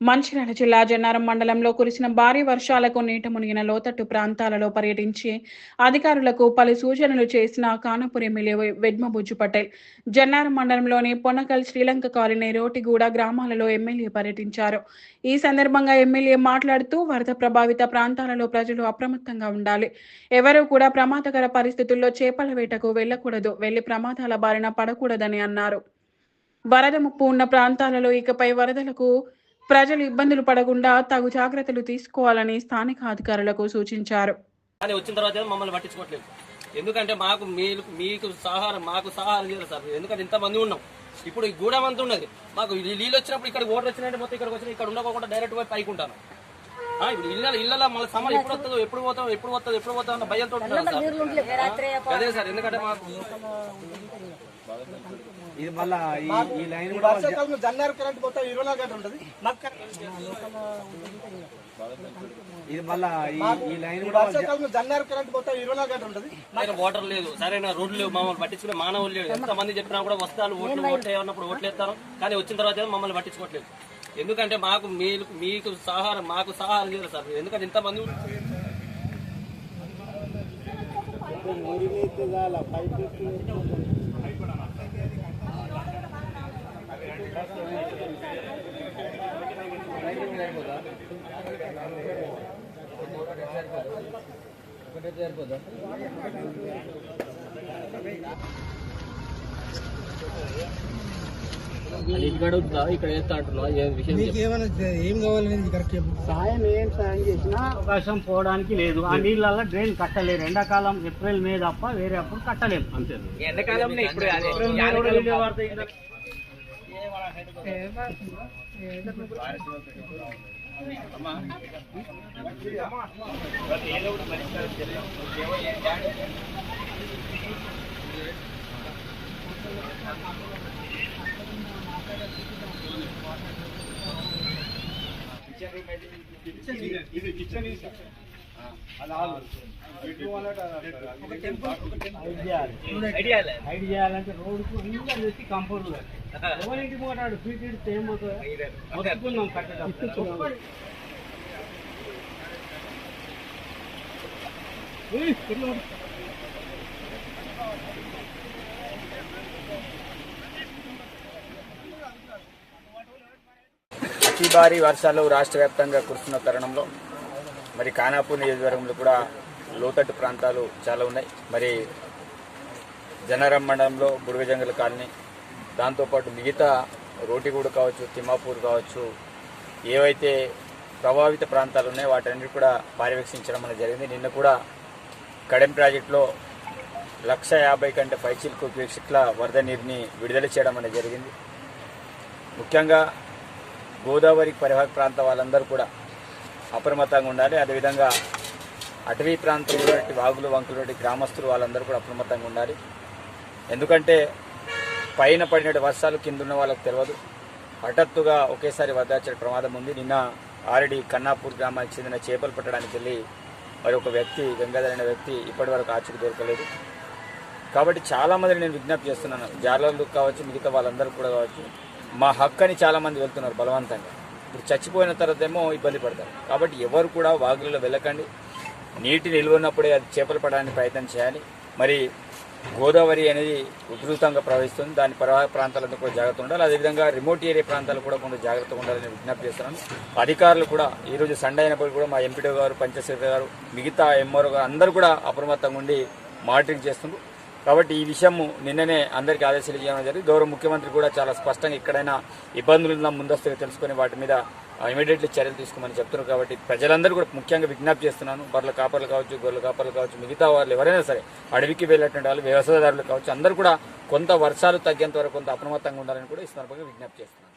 మంచిర్యాల జిల్లా జన్నారం మండలంలో కురిసిన భారీ వర్షాలకు నీట మునిగిన లోతట్టు ప్రాంతాలలో పర్యటించి అధికారులకు పలు సూచనలు చేసిన కానపురి ఎమ్మెల్యే వెడ్మబుజ్జు పటేల్ జన్నారం మండలంలోని పొన్నకల్ శ్రీలంక కాలనీ రోటిగూడ గ్రామాలలో ఎమ్మెల్యే పర్యటించారు. ఈ సందర్భంగా ఎమ్మెల్యే మాట్లాడుతూ వరద ప్రభావిత ప్రాంతాలలో ప్రజలు అప్రమత్తంగా ఉండాలి. ఎవరూ కూడా ప్రమాదకర పరిస్థితుల్లో చేపల వేటకు వెళ్ళకూడదు వెళ్ళి ప్రమాదాల బారిన పడకూడదని అన్నారు. వరద ముప్పు ఉన్న ప్రాంతాలలో ఇకపై వరదలకు ప్రజలు ఇబ్బందులు పడకుండా తగు జాగ్రత్తలు తీసుకోవాలని స్థానిక అధికారులకు సూచించారు. వచ్చిన తర్వాత మమ్మల్ని పట్టించుకోవట్లేదు. ఎందుకంటే మాకు మీరు మీకు సహారం మాకు సహారం చేయాలి సార్. ఎందుకంటే ఇంతమంది ఉన్నాం. ఇప్పుడు ఈ గూడెం అంతా ఉన్నది. మాకు నీళ్ళు వచ్చినప్పుడు ఇక్కడ ఓటర్ వచ్చినట్టు మొత్తం ఇక్కడికి వచ్చి ఇక్కడ ఉండకోకుండా డైరెక్ట్ పోయి పైకి ఉంటాను. ఇప్పుడు ఇళ్ళ ఇళ్ళలో మళ్ళీ సమయం ఎప్పుడు వస్తుందో ఎప్పుడు పోతాం ఎప్పుడు వస్తుందో ఎప్పుడు పోతాం అన్న భయంతో. అదే సార్ ఎందుకంటే మాకు ఇది మళ్ళా ఈ లైన్ కూడా వర్షాకాలంలో జన్నారు కరెంట్ మొత్తం ఇరవై నాలుగు గంటలు ఉంటుంది. మాకు ఇది మళ్ళా ఈ లైన్ కూడా వర్షాకాలంలో జన్నారు కరెంట్ మొత్తం ఇరవై నాలుగు గంటలు ఉంటుంది. సరైన వాటర్ లేదు. సరైన రోడ్లు లేవు. మమ్మల్ని పట్టించుకునే మానవులు లేడు ఎంతమంది చెప్పినా కూడా వస్తారు ఓట్లు ఓట్లు ఏమన్నప్పుడు ఓట్లు వేస్తారు కానీ వచ్చిన తర్వాత మమ్మల్ని పట్టించుకోవట్లేదు. ఎందుకంటే మాకు మీరు మీకు సహారం మాకు సహారం చేయాలి సార్. ఎందుకంటే ఇంతమంది సరిపోదా ఇక్కడ వద్దా? ఇక్కడ వేస్తా అంటున్నావా? ఏ విషయం చెప్పు. ఏం కావాలనేది కరెక్ట్ చెప్పు సాయం ఏం సాయం చేసినా అవకాశం పోవడానికి లేదు ఆ నీళ్ళల్లో డ్రైన్ కట్టలేరు ఎండాకాలం ఏప్రిల్ మే తప్ప వేరే అప్పుడు కట్టలేము అంతే ఏప్రిల్ మే కదా. హైడ్ చేయాలంటే రోడ్డుకు అందరు తెచ్చి కంపౌండ్ ఎవరింటి పోతాడు? ఫీట్ ఇడితే ఏమవుతుంది? మొత్తుకున్నాం కట్టడం. ఏయ్, అతి భారీ వర్షాలు రాష్ట్ర వ్యాప్తంగా కురుస్తున్న తరుణంలో మరి ఖానాపూర్ నియోజకవర్గంలో కూడా లోతట్టు ప్రాంతాలు చాలా ఉన్నాయి. మరి జనరం మండలంలో బుడగజంగల కాలనీ దాంతోపాటు మిగతా రోటిగూడు కావచ్చు తిమ్మాపూర్ కావచ్చు ఏవైతే ప్రభావిత ప్రాంతాలు ఉన్నాయో వాటన్నిటి కూడా పర్యవేక్షించడం అనేది జరిగింది. నిన్న కూడా కడెం ప్రాజెక్టులో లక్ష యాభై కంటే పైచిలకు క్యూసెక్ల వరద నీరుని విడుదల చేయడం అనేది జరిగింది. ముఖ్యంగా గోదావరి పరివాహక ప్రాంత వాళ్ళందరూ కూడా అప్రమత్తంగా ఉండాలి. అదేవిధంగా అటవీ ప్రాంతంలో వాగులు వంకులు గ్రామస్తులు వాళ్ళందరూ కూడా అప్రమత్తంగా ఉండాలి. ఎందుకంటే పైన పడిన వర్షాలు కింద ఉన్న వాళ్ళకి తెలియదు. హఠాత్తుగా ఒకేసారి వరదాచే ప్రమాదం ఉంది. నిన్న ఆల్రెడీ కన్నాపూర్ గ్రామానికి చెందిన చేపలు పట్టడానికి వెళ్ళి మరి ఒక వ్యక్తి గంగాధర్ అనే వ్యక్తి ఇప్పటి వరకు ఆచూకు దొరకలేదు. కాబట్టి చాలా మందిని నేను విజ్ఞప్తి చేస్తున్నాను. జాలర్లు కావచ్చు మిగతా వాళ్ళందరూ కూడా కావచ్చు. మా హక్కు అని చాలామంది వెళ్తున్నారు బలవంతంగా. ఇప్పుడు చచ్చిపోయిన తర్వాత ఏమో ఇబ్బంది పడతారు. కాబట్టి ఎవరు కూడా వాగులలో వెళ్ళకండి. నీటి నిల్వ ఉన్నప్పుడే అది చేపలు పడడానికి ప్రయత్నం చేయాలి. మరి గోదావరి అనేది ఉధృతంగా ప్రవహిస్తుంది. దాని ప్రవాహ ప్రాంతాలను కూడా జాగ్రత్త ఉండాలి. అదేవిధంగా రిమోట్ ఏరియా ప్రాంతాలు కూడా కొంత జాగ్రత్తగా ఉండాలని విజ్ఞప్తి చేస్తున్నాను. అధికారులు కూడా ఈరోజు సండే అయినప్పుడు కూడా మా ఎంపీడీ గారు పంచాయతీ గారు మిగతా ఎంఆర్ఓ గారు అందరూ కూడా అప్రమత్తంగా ఉండి మానిటరింగ్ చేస్తున్నారు కాబట్టి ఈ విషయము నిన్ననే అందరికీ ఆదేశాలు ఇవ్వడం జరిగింది. గౌరవ ముఖ్యమంత్రి కూడా చాలా స్పష్టంగా ఎక్కడైనా ఇబ్బందులు ఉన్నా ముందస్తుగా తెలుసుకొని వాటి మీద ఇమీడియట్లీ చర్యలు తీసుకోమని చెప్తున్నారు. కాబట్టి ప్రజలందరూ కూడా ముఖ్యంగా విజ్ఞప్తి చేస్తున్నాను. బర్రెల కాపర్లు కావచ్చు గొర్రెల కాపర్లు కావచ్చు మిగతా వాళ్ళు ఎవరైనా సరే అడవికి వెళ్ళేటువంటి వాళ్ళు వ్యవసాయదారులు కావచ్చు అందరూ కూడా కొంత వర్షాలు తగ్గేంత వరకు కొంత అప్రమత్తంగా ఉండాలని కూడా ఈ సందర్భంగా విజ్ఞప్తి చేస్తున్నారు